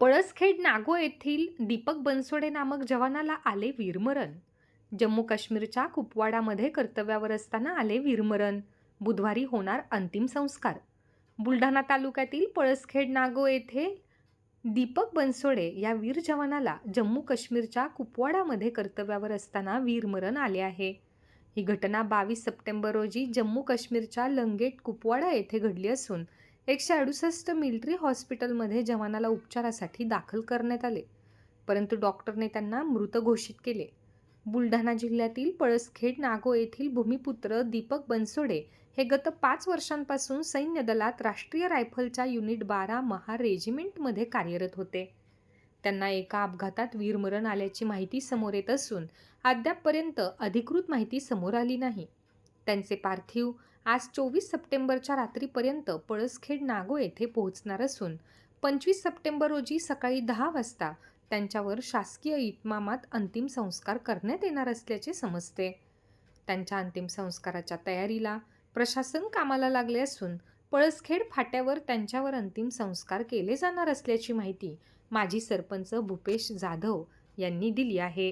Palaskhed Nago येथील दीपक बनसोडे नामक जवानाला आले वीरमरण. जम्मू काश्मीरच्या कुपवाडामध्ये कर्तव्यावर असताना आले वीरमरण. बुधवारी होणार अंतिम संस्कार. बुलढाणा तालुक्यातील पळसखेड नागो येथे दीपक बनसोडे या वीर जवानाला जम्मू काश्मीरच्या कुपवाडामध्ये कर्तव्यावर असताना वीरमरण आले आहे. ही घटना बावीस सप्टेंबर रोजी जम्मू काश्मीरच्या लंगेट कुपवाडा येथे घडली असून एकशे अडुसष्ट मिलिटरी हॉस्पिटलमध्ये जवानाला उपचारासाठी दाखल करण्यात आले परंतु डॉक्टरने त्यांना मृत घोषित केले. बुलढाणा जिल्ह्यातील पळसखेड नागो येथील भूमिपुत्र दीपक बनसोडे हे गत पाच वर्षांपासून सैन्य दलात राष्ट्रीय रायफलच्या युनिट बारा महा रेजिमेंटमध्ये कार्यरत होते. त्यांना एका अपघातात वीरमरण आल्याची माहिती समोर येत असून अद्यापपर्यंत अधिकृत माहिती समोर आली नाही. त्यांचे पार्थिव आज चोवीस सप्टेंबरच्या रात्रीपर्यंत पळसखेड नागो येथे पोहोचणार असून पंचवीस सप्टेंबर रोजी सकाळी दहा वाजता त्यांच्यावर शासकीय इतमामात अंतिम संस्कार करण्यात येणार असल्याचे समजते. त्यांच्या अंतिम संस्काराच्या तयारीला प्रशासन कामाला लागले असून पळसखेड फाट्यावर त्यांच्यावर अंतिम संस्कार केले जाणार असल्याची माहिती माजी सरपंच भूपेश जाधव यांनी दिली आहे.